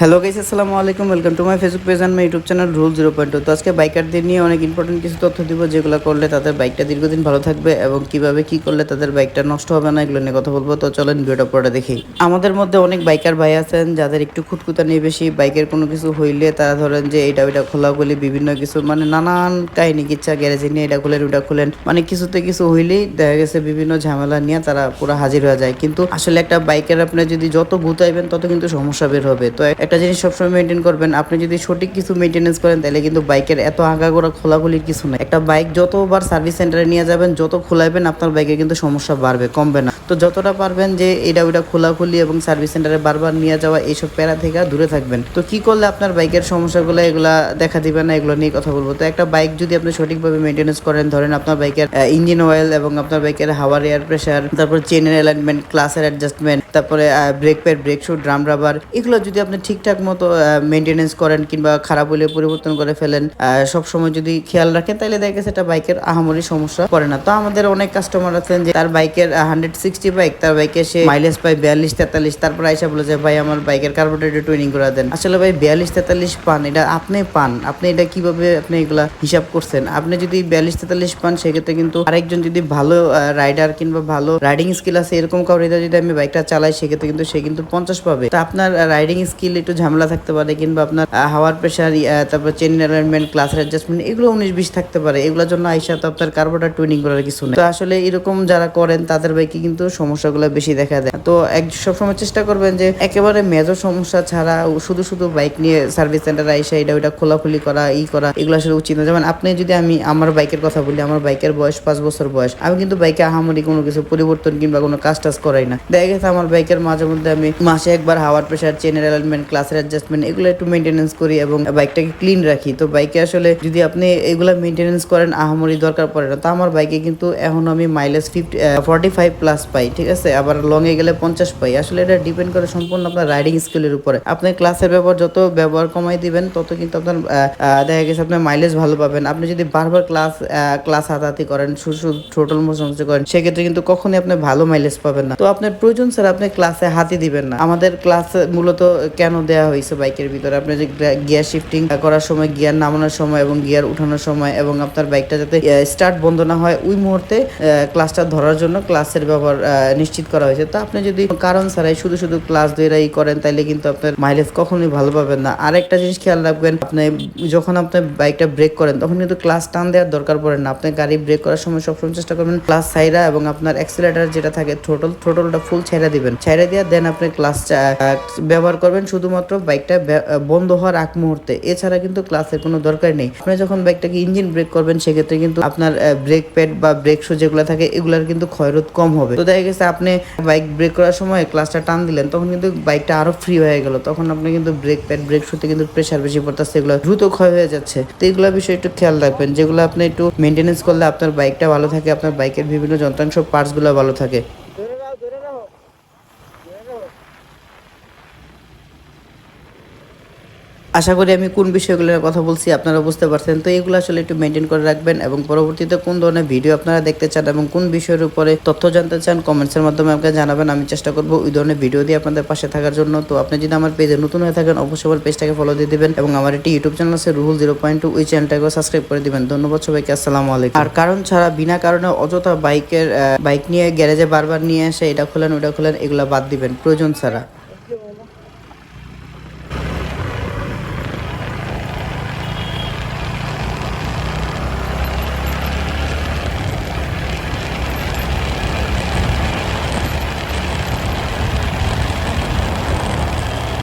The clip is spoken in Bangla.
হ্যালো গাইস আসসালামু আলাইকুম welcome to my Facebook page and my YouTube channel rule zero point two তো আজকে বাইকারদের নিয়ে অনেক ইম্পর্টেন্ট কিছু তথ্য দিব, যেগুলো করলে তাদের বাইকটা দীর্ঘদিন ভালো থাকবে এবং কীভাবে কি করলে তাদের বাইকটা নষ্ট হবে না, এগুলো নিয়ে কথা বলব। তো চলেন ভিডিওটা পরে দেখি। আমাদের মধ্যে অনেক বাইকার ভাই আছেন, যাদের একটু খুঁতকুতা নিয়ে বেশি বাইকের কোনো কিছু হইলে তারা ধরেন যে এটা ওইটা খোলাখুলি বিভিন্ন কিছু মানে নানান কাহিনী, কিচ্ছা, গ্যারেজে নিয়ে এটা খুলেন ওটা খুলেন। মানে কিছুতে কিছু হইলেই দেখা গেছে বিভিন্ন ঝামেলা নিয়ে তারা পুরো হাজির হয়ে যায়। কিন্তু আসলে একটা বাইকের আপনি যদি যত গুতাইবেন তত কিন্তু সমস্যা বের হবে। তো একটা জিনিস সবসময় মেনটেন করবেন, আপনি যদি সঠিক কিছু মেনটেনেন্স করেন, তাহলে কিন্তু বাইকের এত আগাগোড়া খোলাখুলির কিছু নেই। একটা বাইক যতবার সার্ভিস সেন্টারে নিয়ে যাবেন, যত খোলাবেন আপনার বাইকে কিন্তু সমস্যা বাড়বে, কমবে না। তো যতটা পারবেন যে এটা ওইটা খোলাখুলি এবং সার্ভিস সেন্টারে বারবার নিয়ে যাওয়া, এইসব প্যারা থেকে দূরে থাকবেন। তো কি করলে আপনার বাইকের সমস্যাগুলো, এগুলা দেখা দিবে না, এগুলো নিয়ে কথা বলব? তো একটা বাইক যদি আপনি সঠিকভাবে মেনটেনেন্স করেন, ধরেন আপনার বাইকের ইঞ্জিন অয়েল এবং আপনার বাইকের হাওয়ার এয়ার প্রেশার তারপর চেনের অ্যালাইনমেন্ট ক্লাসের অ্যাডজাস্টমেন্ট তারপরে brake pad brake shoe drum rubber এগুলো যদি আপনি ঠিকঠাক মতো মেনটেনেন্স করেন কিংবা খারাপ হলে পরিবর্তন করে ফেলেন সব সময় যদি খেয়াল রাখেন, তাহলে দেখা গেছে এটা বাইকের আহামরি সমস্যা পড়ে না। তো আমাদের অনেক কাস্টমার আছেন যে তার বাইকের হান্ড্রেড সিক্সটি বাইক তার বাইকে সে মাইলেজ পায় বিয়াল্লিশ, তেতাল্লিশ, তারপর আইসা বলে যে, ভাই, আমার বাইকের কার্বোরেটর টুইনিং করে দেন। আসলে ভাই, বিয়াল্লিশ, তেতাল্লিশ পান, এটা আপনি পান। আপনি এটা কীভাবে আপনি এগুলা হিসাব করছেন? আপনি যদি বিয়াল্লিশ, তেতাল্লিশ পান, সেক্ষেত্রে কিন্তু আরেকজন যদি ভালো রাইডার কিংবা ভালো রাইডিং স্কিল আছে, এরকম কাউরে যদি আমি বাইকটা চালাই, সেক্ষেত্রে কিন্তু সে কিন্তু পঞ্চাশ পাবে। তো আপনার রাইডিং স্কিল একটু ঝামেলা থাকতে পারে, কিংবা আপনার হাওয়ার প্রেশার তারপর চেন অ্যালাইনমেন্ট ক্লাসের অ্যাডজাস্টমেন্ট এগুলো উনিশ, বিশ থাকতে পারে। এগুলোর জন্য আইসা তো আপনার কার্বোটার টুইনিং করার কিছু নেই। তো আসলে এরকম যারা করেন, তাদের বাইকে কিন্তু সমস্যাগুলো বেশি দেখা দেয়। তো এক সবসময় চেষ্টা করবেন যে একেবারে মেজর সমস্যা ছাড়া শুধু শুধু বাইক নিয়ে সার্ভিস সেন্টারে আইসা এটা ওইটা খোলাখুলি করা, ই করা, এগুলো আসলে উচিত না। যেমন আপনি যদি আমি আমার বাইকের কথা বলি, আমার বাইকের বয়স পাঁচ বছর বয়স, আমি কিন্তু বাইকে আহামরি কোনো কিছু পরিবর্তন কিংবা কোনো কাজ টাজ করাই না। দেখা গেছে আমার বাইকের মাঝে মধ্যে আমি মাসে একবার হাওয়ার প্রেশার চেনের অ্যালাইনমেন্ট ক্লাসের অ্যাডজাস্টমেন্ট এগুলো একটু মেনটেনেন্স করি এবং বাইকটাকে ক্লিন রাখি। তো বাইকে আসলে যদি আপনি এগুলো মেনটেনেন্স করেন, আহামরি দরকার পড়ে না। তো আমার বাইকে কিন্তু এখন আমি mileage fifty forty five plus পাই, ঠিক আছে? আবার লং এ গেলে পঞ্চাশ পাই। আসলে এটা ডিপেন্ড করে সম্পূর্ণ আপনার রাইডিং স্কিলের উপরে। আপনি ক্লাসের ব্যবহার যত ব্যবহার কমাই দিবেন, তত কিন্তু আপনার দেখা গেছে আপনার মাইলেজ ভালো পাবেন। আপনি যদি বারবার ক্লাস ক্লাস হাতাহাতি করেন টোটাল সমস্যা করেন, সেক্ষেত্রে কিন্তু কখনই আপনি ভালো মাইলেজ পাবেন না। তো আপনার প্রয়োজন স্যার আপনি ক্লাসে হাতি দিবেন না। আমাদের ক্লাস মূলত কেন দেওয়া হয়েছে বাইকের ভিতরে? আপনি যে গিয়ার শিফটিং করার সময় গিয়ার নামানোর সময় এবং গিয়ার উঠানোর সময় এবং আপনার বাইকটা যাতে স্টার্ট বন্ধ না হয়, ওই মুহূর্তে ক্লাসটা ধরার জন্য ক্লাসের ব্যবহার নিশ্চিত করা হয়েছে। তো আপনি যদি কারণ ছাড়াই শুধু শুধু ক্লাস দুইরাই করেন, তাইলে কিন্তু আপনার মাইলেজ কখনোই ভালো পাবেন না। আরেকটা জিনিস খেয়াল রাখবেন, আপনি যখন আপনি বাইকটা ব্রেক করেন, তখন কিন্তু ক্লাস টান দেওয়ার দরকার পড়ে না। আপনি গাড়ি ব্রেক করার সময় সবসময় চেষ্টা করবেন ক্লাস ছাইরা এবং আপনার অ্যাক্সিলেটার যেটা থাকে থ্রোটল থ্রোটলটা ফুল ছাইরা দিবেন। ছাইরা দিয়ে দেন আপনি ক্লাস ব্যবহার করবেন শুধুমাত্র বাইকটা বন্ধ হওয়ার আগ মুহূর্তে। এছাড়া কিন্তু ক্লাসের কোনো দরকার নেই। আপনি যখন বাইকটাকে ইঞ্জিন ব্রেক করবেন, সেক্ষেত্রে কিন্তু আপনার ব্রেক প্যাড বা ব্রেক শো যেগুলো থাকে, এগুলোর কিন্তু ক্ষয়রোধ কম হবে। তো দেখা গেছে আপনি বাইক ব্রেক করার সময় ক্লাসটা টান দিলেন, তখন কিন্তু বাইকটা আরও ফ্রি হয়ে গেল। তখন আপনি কিন্তু ব্রেক প্যাড ব্রেক শুতে কিন্তু প্রেশার বেশি পড়তেছে, এগুলো দ্রুত ক্ষয় হয়ে যাচ্ছে। তো এগুলো বিষয়ে একটু খেয়াল রাখবেন, যেগুলো আপনি একটু মেনটেনেন্স করলে আপনার বাইকটা ভালো থাকে, আপনার বাইকের বিভিন্ন যন্ত্রাংশ পার্টসগুলো ভালো থাকে। আশা করি আমি কোন বিষয়গুলোর কথা বলছি আপনারা বুঝতে পারছেন। তো এগুলো আসলে একটু মেনটেন করে রাখবেন এবং পরবর্তীতে কোন ধরনের ভিডিও আপনারা দেখতে চান এবং কোন বিষয়ের উপরে তথ্য জানতে চান কমেন্টসের মাধ্যমে আমাকে জানাবেন। আমি চেষ্টা করব ওই ধরনের ভিডিও দিয়ে আপনাদের পাশে থাকার জন্য। তো আপনি যদি আমার পেজে নতুন হয়ে থাকেন, অবশ্যই আমার পেজটাকে ফলো দিয়ে দিবেন এবং আমার একটি ইউটিউব চ্যানেল আছে রুহুল জিরো পয়েন্ট টু ওই চ্যানেলটাকেও সাবস্ক্রাইব করে দিবেন। ধন্যবাদ সবাইকে, আসসালামু আলাইকুম। আর কারণ ছাড়া বিনা কারণে অযথা বাইকের বাইক নিয়ে গ্যারেজে বারবার নিয়ে আসে এটা খোলেন ওটা খোলেন, এগুলো বাদ দিবেন। প্রয়োজন ছাড়া।